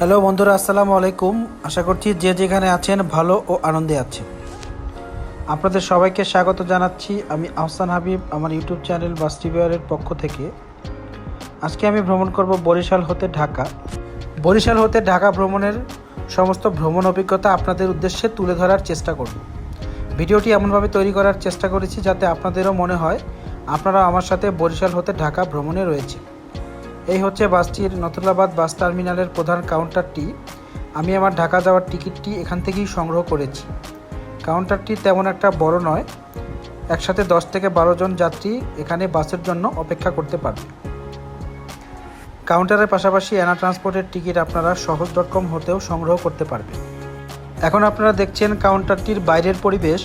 Hello বন্ধুরা, আসসালামু আলাইকুম। আশা করছি যে যেখানে আছেন ভালো ও আনন্দে আছেন। আপনাদের সবাইকে স্বাগত জানাচ্ছি। আমি আহসান হাবিব, আমার ইউটিউব চ্যানেল বাস্তি বিহারের পক্ষ থেকে। আজকে আমি ভ্রমণ করব বরিশাল হতে ঢাকা। বরিশাল হতে ঢাকা ভ্রমণের সমস্ত ভ্রমণ অভিজ্ঞতা আপনাদের উদ্দেশ্যে তুলে ধরার চেষ্টা করব। ভিডিওটি এমনভাবে তৈরি করার চেষ্টা করেছি যাতে আপনাদেরও মনে হয় আপনারা আমার সাথে বরিশাল হতে ঢাকা ভ্রমণে রয়েছে এই হচ্ছে বাসটির নতুলাবাদ বাস টার্মিনালের প্রধান কাউন্টারটি। আমি আমার ঢাকা যাওয়ার টিকিটটি এখান থেকেই সংগ্রহ করেছি। কাউন্টারটি তেমন একটা বড় নয়, একসাথে দশ থেকে বারো জন যাত্রী এখানে বাসের জন্য অপেক্ষা করতে পারবে। কাউন্টারের পাশাপাশি অ্যানা ট্রান্সপোর্টের টিকিট আপনারা সহজ ডট কম হতেও সংগ্রহ করতে পারবেন। এখন আপনারা দেখছেন কাউন্টারটির বাইরের পরিবেশ।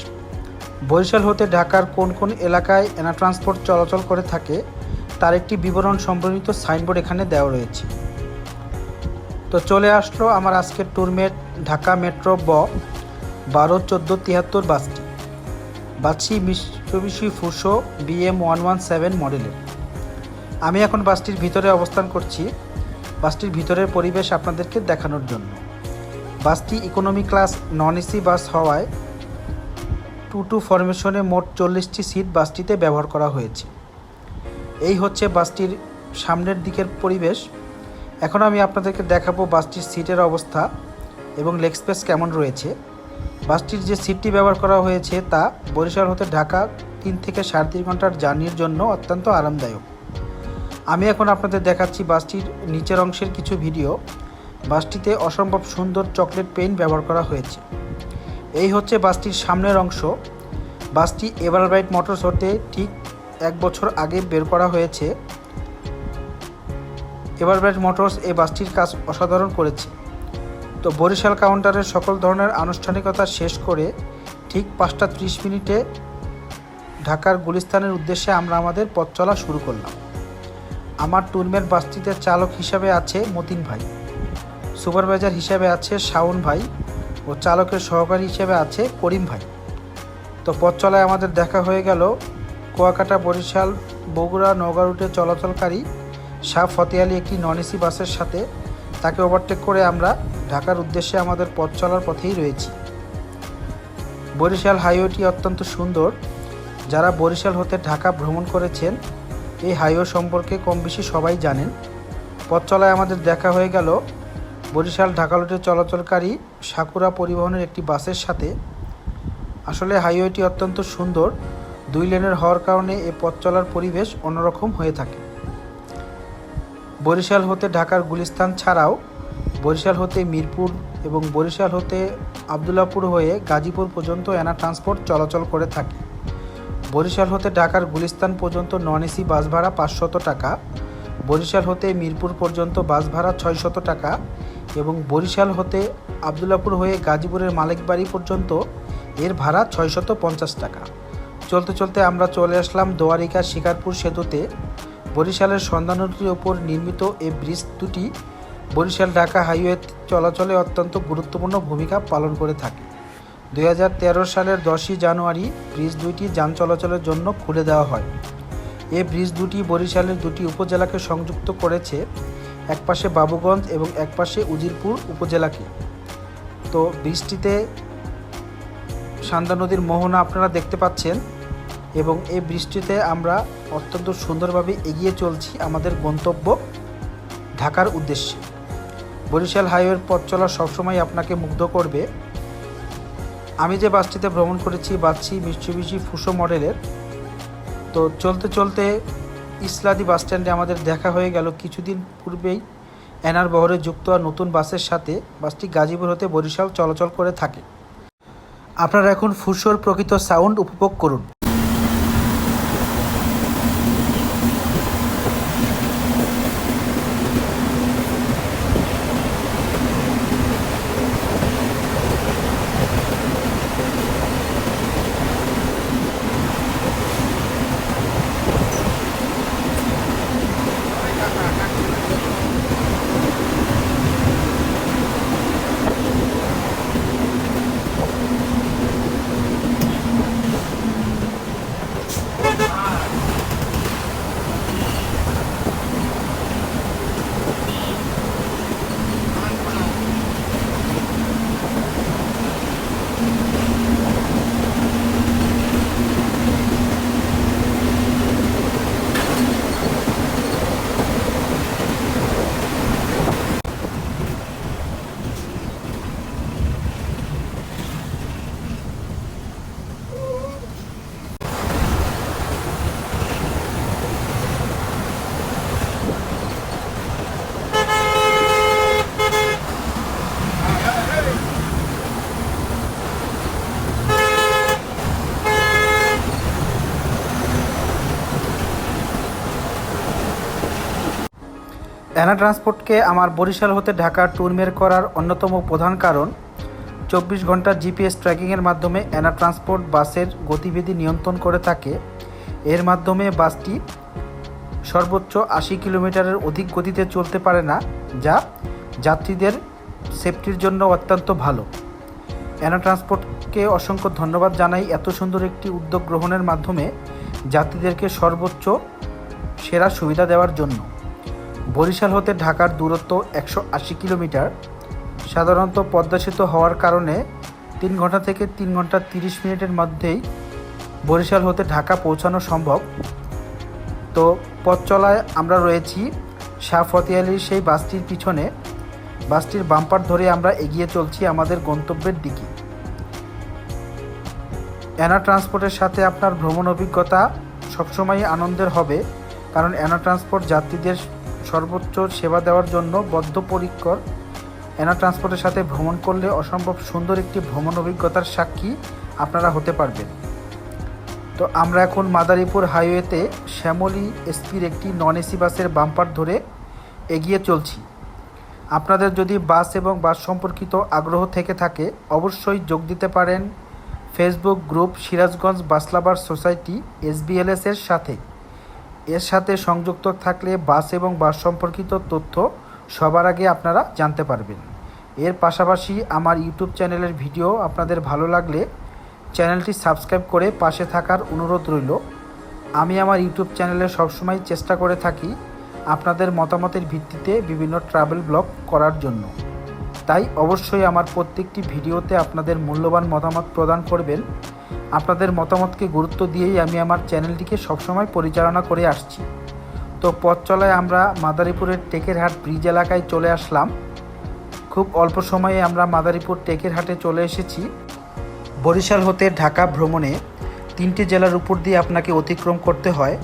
বরিশাল হতে ঢাকার কোন কোন এলাকায় এনা ট্রান্সপোর্ট চলাচল করে থাকে তার একটি বিবরণ সম্বলিত সাইনবোর্ড এখানে দেওয়া রয়েছে। তো চলে আসলো আমার আজকের ট্যুরমেট ঢাকা মেট্রো ব, বারো চোদ্দ তিয়াত্তর বাসটি বাসটি Mitsubishi Fuso BM one one seven মডেলের আমি এখন বাসটির ভিতরে অবস্থান করছি। বাসটির ভিতরের পরিবেশ আপনাদেরকে দেখানোর জন্য। বাসটি economy class non AC bus হওয়ায় টু টু ফরমেশনে মোট চল্লিশটি সিট বাসটিতে ব্যবহার করা হয়েছে। এই হচ্ছে বাসটির সামনের দিকের পরিবেশ। এখন আমি আপনাদেরকে দেখাবো বাসটির সিটের অবস্থা এবং লেগ স্পেস কেমন রয়েছে। বাসটির যে সিটটি ব্যবহার করা হয়েছে তা বরিশাল হতে ঢাকা তিন থেকে সাড়ে তিন ঘণ্টার জার্নির জন্য অত্যন্ত আরামদায়ক। আমি এখন আপনাদের দেখাচ্ছি বাসটির নিচের অংশের কিছু ভিডিও। বাসটিতে অসম্ভব সুন্দর চকলেট পেন ব্যবহার করা হয়েছে। এই হচ্ছে বাসটির সামনের অংশ। বাসটি এভারব্রাইট মোটরস হতে ঠিক এক বছর আগে বের করা হয়েছে। এভারব্রাইট মোটরস এই বাসটির কাজ অসাধারণ করেছে। তো বরিশাল কাউন্টারের সকল ধরনের আনুষ্ঠানিকতা শেষ করে ঠিক পাঁচটা ত্রিশ মিনিটে ঢাকার গুলিস্তানের উদ্দেশ্যে আমরা আমাদের পথ চলা শুরু করলাম। আমার টুরমের বাসটিতে চালক হিসাবে আছে মতিন ভাই, সুপারভাইজার হিসাবে আছে শাওন ভাই ও চালকের সহকারী হিসেবে আছে করিম ভাই। তো পথ চলায় আমাদের দেখা হয়ে গেল কুয়াকাটা, বরিশাল, বগুড়া, নওগাঁ রুটে চলাচলকারী শাহ ফতে আলী একটি নন এসি বাসের সাথে তাকে ওভারটেক করে আমরা ঢাকার উদ্দেশ্যে আমাদের পথ চলার পথেই রয়েছি। বরিশাল হাইওয়েটি অত্যন্ত সুন্দর। যারা বরিশাল হতে ঢাকা ভ্রমণ করেছেন, এই হাইওয়ে সম্পর্কে কম বেশি সবাই জানেন। পথ চলায় আমাদের দেখা হয়ে গেল বরিশাল ঢাকা রুটে চলাচলকারী সাকুরা পরিবহনের একটি বাসের সাথে। আসলে হাইওয়েটি অত্যন্ত সুন্দর। দুই লেনের হওয়ার কারণে এ পথ চলার পরিবেশ অন্যরকম হয়ে থাকে। বরিশাল হতে ঢাকার গুলিস্তান ছাড়াও বরিশাল হতে মিরপুর এবং বরিশাল হতে আবদুল্লাপুর হয়ে গাজীপুর পর্যন্ত এনা ট্রান্সপোর্ট চলাচল করে থাকে। বরিশাল হতে ঢাকার গুলিস্তান পর্যন্ত নন এসি বাস ভাড়া পাঁচশত টাকা, বরিশাল হতে মিরপুর পর্যন্ত বাস ভাড়া ছয়শত টাকা এবং বরিশাল হতে আবদুল্লাপুর হয়ে গাজীপুরের মালিকবাড়ি পর্যন্ত এর ভাড়া ছয়শত পঞ্চাশ টাকা। চলতে চলতে আমরা চলে আসলাম দোয়ারিকা শিকারপুর সেতুতে। বরিশালের সন্ধ্যা নদীর ওপর নির্মিত এই ব্রিজ দুটি বরিশাল ঢাকা হাইওয়ে চলাচলে অত্যন্ত গুরুত্বপূর্ণ ভূমিকা পালন করে থাকে। দু হাজার তেরো সালের দশই জানুয়ারি ব্রিজ দুইটি যান চলাচলের জন্য খুলে দেওয়া হয়। এই ব্রিজ দুটি বরিশালের দুটি উপজেলাকে সংযুক্ত করেছে, একপাশে বাবুগঞ্জ এবং একপাশে উজিরপুর উপজেলাকে। তো ব্রিজটিতে সান্দা নদীর মোহনা আপনারা দেখতে পাচ্ছেন। এবং এই বৃষ্টিতে আমরা অত্যন্ত সুন্দরভাবে এগিয়ে চলছি আমাদের গন্তব্য ঢাকার উদ্দেশ্যে। বরিশাল হাইওয়ের পথ চলা সবসময় আপনাকে মুগ্ধ করবে। আমি যে বাসটিতে ভ্রমণ করেছি, বাসটি মিশ্রবিশি ফুসো মডেলের তো চলতে চলতে ইসলাদি বাস স্ট্যান্ডে আমাদের দেখা হয়ে গেল। কিছুদিন পূর্বেই এনার বহরে যুক্ত আর নতুন বাসের সাথে বাসটি গাজীপুর হতে বরিশাল চলাচল করে থাকে। আপনারা এখন ফুসোর প্রকৃত সাউন্ড উপভোগ করুন। অ্যানা ট্রান্সপোর্টকে আমার বরিশাল হতে ঢাকা ট্যুর বের করার অন্যতম প্রধান কারণ, চব্বিশ ঘণ্টা জিপিএস ট্র্যাকিংয়ের মাধ্যমে অ্যানা ট্রান্সপোর্ট বাসের গতিবিধি নিয়ন্ত্রণ করে থাকে। এর মাধ্যমে বাসটি সর্বোচ্চ আশি কিলোমিটারের অধিক গতিতে চলতে পারে না, যা যাত্রীদের সেফটির জন্য অত্যন্ত ভালো। অ্যানা ট্রান্সপোর্টকে অসংখ্য ধন্যবাদ জানাই এত সুন্দর একটি উদ্যোগ গ্রহণের মাধ্যমে যাত্রীদেরকে সর্বোচ্চ সেরা সুবিধা দেওয়ার জন্য। বরিশাল হতে ঢাকার দূরত্ব একশো আশি কিলোমিটার। সাধারণত পদ্মা সেতু হওয়ার কারণে তিন ঘণ্টা থেকে তিন ঘণ্টা তিরিশ মিনিটের মধ্যেই বরিশাল হতে ঢাকা পৌঁছানো সম্ভব। তো পথ চলায় আমরা রয়েছি শাহ ফতে আলীর সেই বাসটির পিছনে। বাসটির বাম্পার ধরে আমরা এগিয়ে চলছি আমাদের গন্তব্যের দিকে। অ্যানা ট্রান্সপোর্টের সাথে আপনার ভ্রমণ অভিজ্ঞতা সবসময় আনন্দের হবে, কারণ অ্যানা ট্রান্সপোর্ট যাত্রীদের সর্বোচ্চ সেবা দেওয়ার জন্য বদ্ধপরিকর অ্যানা ট্রান্সপোর্টের সাথে ভ্রমণ করলে অসম্ভব সুন্দর একটি ভ্রমণ অভিজ্ঞতার সাক্ষী আপনারা হতে পারবেন। তো আমরা এখন মাদারীপুর হাইওয়েতে শ্যামলী এসপির একটি নন এসি বাসের বাম্পার ধরে এগিয়ে চলছি। আপনাদের যদি বাস এবং বাস সম্পর্কিত আগ্রহ থেকে থাকে, অবশ্যই যোগ দিতে পারেন Facebook group Sirajganj bus lover society, SBLS এর সাথে। এর সাথে সংযুক্ত থাকলে বাস এবং বাস সম্পর্কিত তথ্য সবার আগে আপনারা জানতে পারবেন। এর পাশাপাশি আমার ইউটিউব চ্যানেলের ভিডিও আপনাদের ভালো লাগলে চ্যানেলটি সাবস্ক্রাইব করে পাশে থাকার অনুরোধ রইল। আমি আমার ইউটিউব চ্যানেলে সবসময় চেষ্টা করে থাকি আপনাদের মতামতের ভিত্তিতে বিভিন্ন ট্রাভেল ব্লগ করার জন্য। তাই অবশ্যই আমার প্রত্যেকটি ভিডিওতে আপনাদের মূল্যবান মতামত প্রদান করবেন। আপনাদের মতামতকে গুরুত্ব দিয়েই আমি আমার চ্যানেলটিকে সবসময় পরিচালনা করে আসছি। তো পথ চলায় আমরা মাদারীপুরের টেকেরহাট ব্রিজ এলাকায় চলে আসলাম। খুব অল্প সময়ে আমরা মাদারীপুর টেকেরহাটে চলে এসেছি। বরিশাল হতে ঢাকা ভ্রমণে তিনটি জেলার উপর দিয়ে আপনাকে অতিক্রম করতে হয়।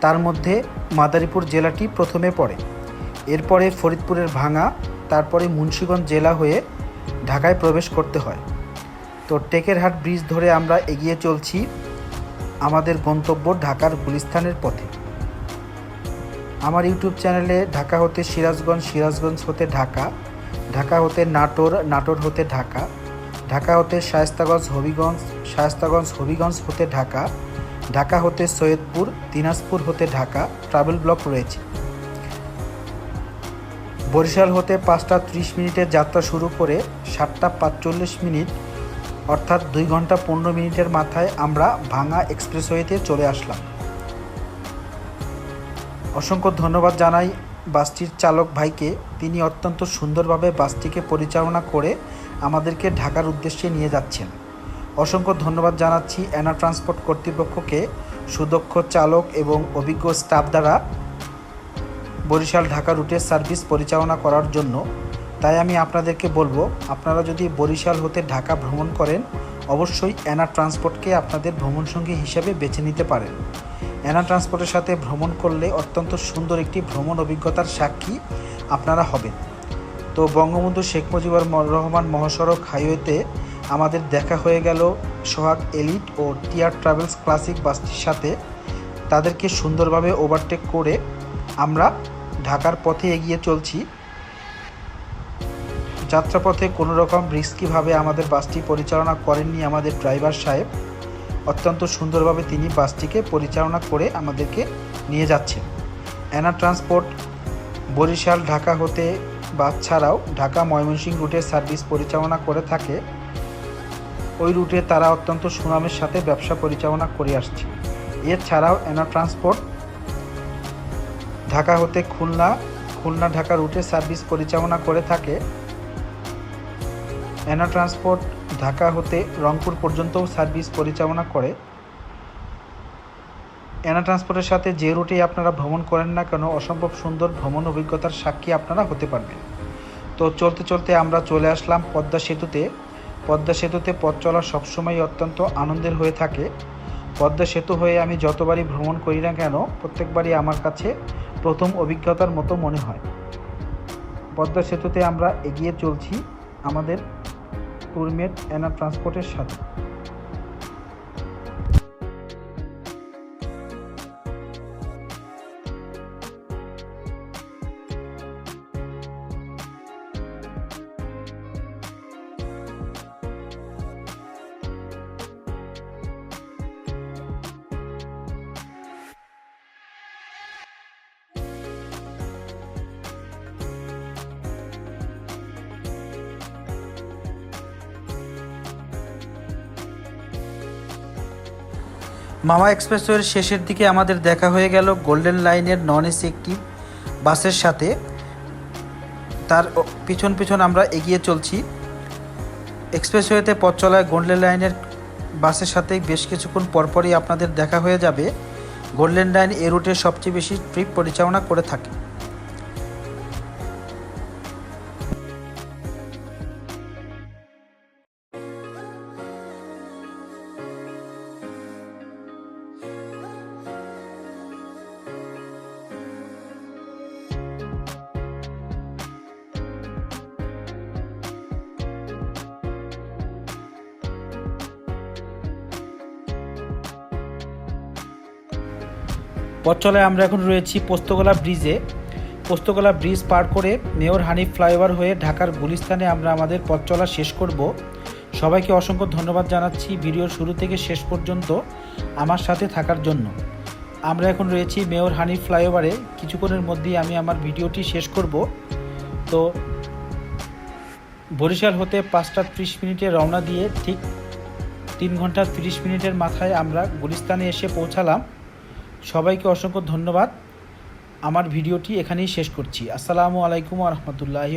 তার মধ্যে মাদারীপুর জেলাটি প্রথমে পড়ে। এরপরে ফরিদপুরের ভাঙা, তারপরে মুন্সীগঞ্জ জেলা হয়ে ঢাকায় প্রবেশ করতে হয়। তো টেকেরহাট ব্রিজ ধরে আমরা এগিয়ে চলছি আমাদের গন্তব্য ঢাকার গুলিস্তানের পথে। আমার ইউটিউব চ্যানেলে ঢাকা হতে সিরাজগঞ্জ সিরাজগঞ্জ হতে ঢাকা ঢাকা হতে নাটোর নাটোর হতে ঢাকা ঢাকা হতে শায়স্তাগঞ্জ, হবিগঞ্জ শায়স্তাগঞ্জ, হবিগঞ্জ হতে ঢাকা ঢাকা হতে সৈয়দপুর, দিনাজপুর হতে ঢাকা, ট্রাভেল ব্লক রয়েছে। বরিশাল হতে পাঁচটা ত্রিশ মিনিটের যাত্রা শুরু করে সাতটা পাঁচচল্লিশ মিনিট অর্থাৎ দুই ঘণ্টা পনেরো মিনিটের মাথায় আমরা ভাঙা এক্সপ্রেসওয়েতে চলে আসলাম। অসংখ্য ধন্যবাদ জানাই বাসটির চালক ভাইকে। তিনি অত্যন্ত সুন্দরভাবে বাসটিকে পরিচালনা করে আমাদেরকে ঢাকার উদ্দেশ্যে নিয়ে যাচ্ছেন। অসংখ্য ধন্যবাদ জানাচ্ছি অ্যানা ট্রান্সপোর্ট কর্তৃপক্ষকে। সুদক্ষ চালক এবং অভিজ্ঞ স্টাফ দ্বারা বরিশাল ঢাকা রুটের সার্ভিস পরিচালনা করার জন্য। তাই আমি আপনাদেরকে বলব, আপনারা যদি বরিশাল হতে ঢাকা ভ্রমণ করেন, অবশ্যই অ্যানা ট্রান্সপোর্টকে আপনাদের ভ্রমণ সঙ্গী হিসেবে বেছে নিতে পারেন। অ্যানা ট্রান্সপোর্টের সাথে ভ্রমণ করলে অত্যন্ত সুন্দর একটি ভ্রমণ অভিজ্ঞতার সাক্ষী আপনারা হবেন। তো বঙ্গবন্ধু শেখ মুজিবুর রহমান মহাসড়ক হাইওয়েতে আমাদের দেখা হয়ে গেল সোহাগ এলিট ও টিয়ার ট্রাভেলস ক্লাসিক বাসটির সাথে। তাদেরকে সুন্দরভাবে ওভারটেক করে আমরা ঢাকার পথে এগিয়ে চলছি। যাত্রাপথে কোনো রকম রিস্কিভাবে আমাদের বাসটি পরিচালনা করেননি আমাদের ড্রাইভার সাহেব। অত্যন্ত সুন্দরভাবে তিনি বাসটিকে পরিচালনা করে আমাদেরকে নিয়ে যাচ্ছেন। অ্যানা ট্রান্সপোর্ট, বরিশাল, ঢাকা হতে বাস ছাড়াও ঢাকা ময়মনসিংহ রুটের সার্ভিস পরিচালনা করে থাকে। ওই রুটে তারা অত্যন্ত সুনামের সাথে ব্যবসা পরিচালনা করে আসছে। এছাড়াও অ্যানা ট্রান্সপোর্ট, ঢাকা হতে খুলনা খুলনা, ঢাকা রুটে সার্ভিস পরিচালনা করে থাকে। অ্যানা ট্রান্সপোর্ট ঢাকা হতে রংপুর পর্যন্তও সার্ভিস পরিচালনা করে। অ্যানা ট্রান্সপোর্টের সাথে যে রুটেই আপনারা ভ্রমণ করেন না কেন, অসম্ভব সুন্দর ভ্রমণ অভিজ্ঞতার সাক্ষী আপনারা হতে পারবেন। তো চলতে চলতে আমরা চলে আসলাম পদ্মা সেতুতে। পদ্মা সেতুতে পথ চলা সবসময় অত্যন্ত আনন্দের হয়ে থাকে। পদ্মা সেতু হয়ে আমি যতবারই ভ্রমণ করি না কেন, প্রত্যেকবারই আমার কাছে প্রথম অভিজ্ঞতার মতো মনে হয়। পদ্মা সেতুতে আমরা এগিয়ে চলছি আমাদের ট্যুরমেট অ্যানা ট্রান্সপোর্টের সাথে। মামা এক্সপ্রেসওয়ের শেষের দিকে আমাদের দেখা হয়ে গেল গোল্ডেন লাইনের নন এসি একটি বাসের সাথে। তার পিছন পিছন আমরা এগিয়ে চলছি। এক্সপ্রেসওয়েতে পথ চলায় গোল্ডেন লাইনের বাসের সাথে বেশ কিছুক্ষণ পরপরই আপনাদের দেখা হয়ে যাবে। গোল্ডেন লাইন এ রুটে সবচেয়ে বেশি ট্রিপ পরিচালনা করে থাকে। পথ চলায় আমরা এখন রয়েছি পোস্তগোলা ব্রিজে। পোস্তগোলা ব্রিজ পার করে মেয়র হানিফ ফ্লাইওভার হয়ে ঢাকার গুলিস্তানে আমরা আমাদের পথ চলা শেষ করব। সবাইকে অসংখ্য ধন্যবাদ জানাচ্ছি ভিডিওর শুরু থেকে শেষ পর্যন্ত আমার সাথে থাকার জন্য। আমরা এখন রয়েছি মেয়র হানিফ ফ্লাইওভারে। কিছুক্ষণের মধ্যেই আমি আমার ভিডিওটি শেষ করব। তো বরিশাল হতে পাঁচটা ত্রিশ মিনিটে রওনা দিয়ে ঠিক তিন ঘণ্টা তিরিশ মিনিটের মাথায় আমরা গুলিস্তানে এসে পৌঁছালাম। সবাইকে অসংখ্য ধন্যবাদ। আমার ভিডিওটি এখানেই শেষ করছি। আসসালামু আলাইকুম রহমতুল্লাহি